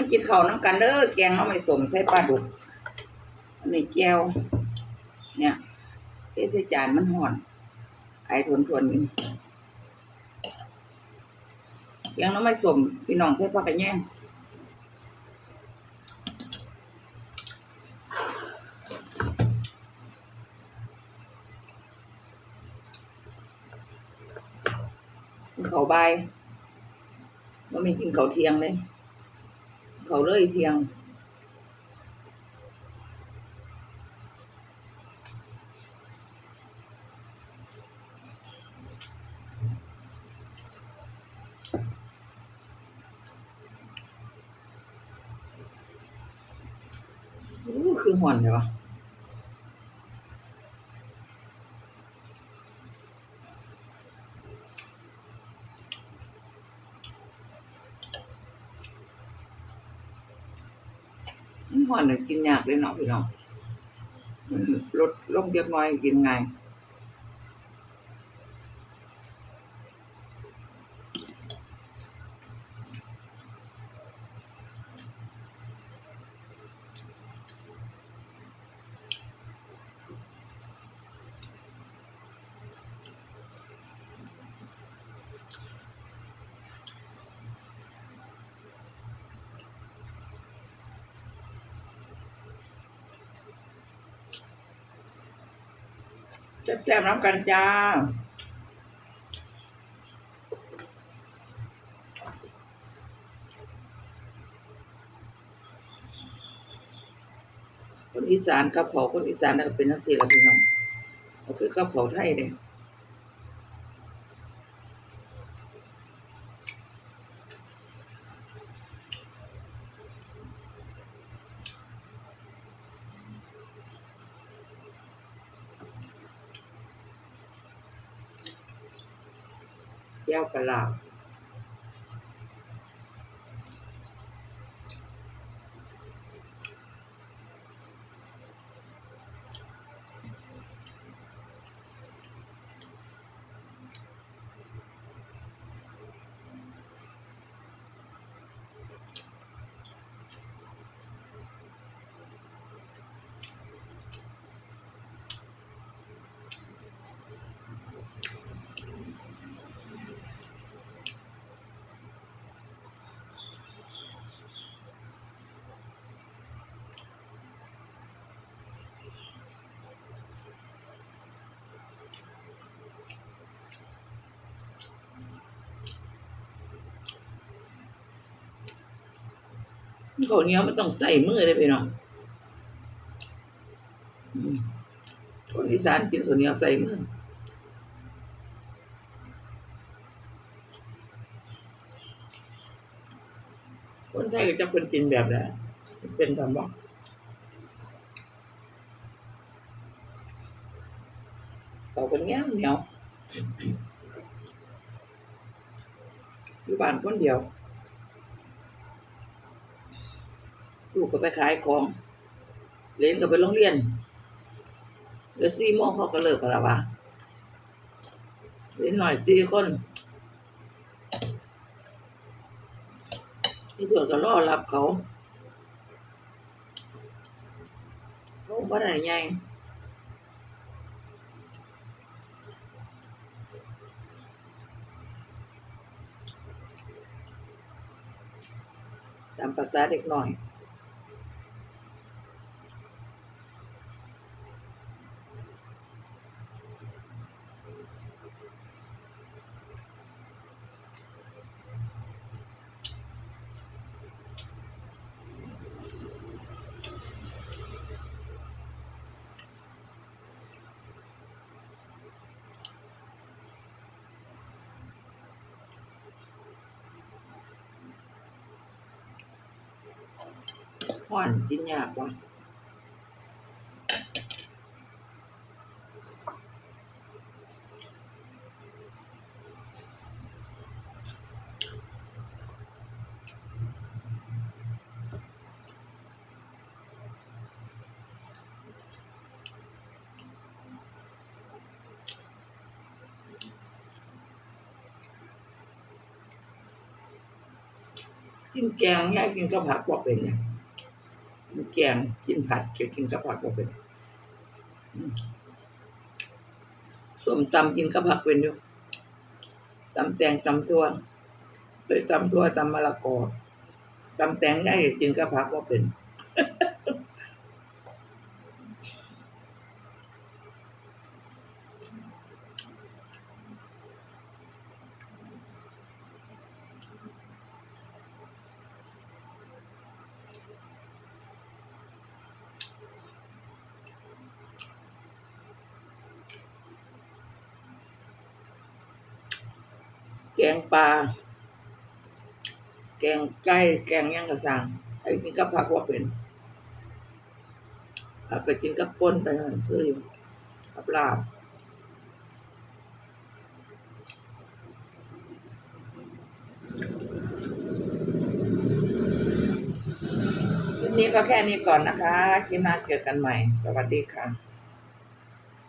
มากินข้าวน้ำกันเด้อแกงเอาไม่สมใส่ปลาดุกนี่แก้วเนี่ยเทใส่จานมันห่อน ไอทนทวนๆนี่แกงน้ำไม่สมพี่น้องใส่ปลากระแยงกินข้าใบามันไม่กินข้าเทียงเลย เขาเลยเที่ยงคือห่อนเลยวะ มันห่อนเลยกินยากเลยเนาะพี่น้องลดลงเยอะน้อยกินไง แซ่บๆน้ำกันจ้าคนอีสานกับเผาคนอีสานน่ะก็เป็นนักศิลป์พี่น้องก็คือกับเผาไทยเลย แก้วป ข้าวเหนียวมันต้องใส่มือเลยพี่น้องคนอีสานกินข้าวเหนียวใส่มือคนไทยก็จะเป็นกินแบบนั้นเป็นคำบอกเขาเป็นเงี้ยเหนียวอยู่บ้านคนเดียว ลูกก็ไปขายของ เล่นก็ไปโรงเรียนเดี๋ยวสี่โมงเขาก็เลิกกันแล้ววะเล่นหน่อยสี่คนที่ตัวก็รอรับเขาเขาบ่ได้ไงตามภาษาเด็กหน่อย ห่อนกินยากว่ะกินแกงเนี่ยกินกับผักกว่าเป็นเนี่ย กินแกงกินผัดจะกินกับผักบ่เป็นส้มตำกินกับผักเป็นอยู่ตำแตงตำตัวไปตำตัวตำมะละกอตำแตงได้กินกับผักบ่เป็น แกงปลา แกงไก่ แกงย่างกระสังไอ้กินกับผักว่าเป็นผักก็กินกับป่นไปนั่นคืออยู่กับลาบนี้ก็แค่นี้ก่อนนะคะ คลิปหน้าเจอกันใหม่ สวัสดีค่ะ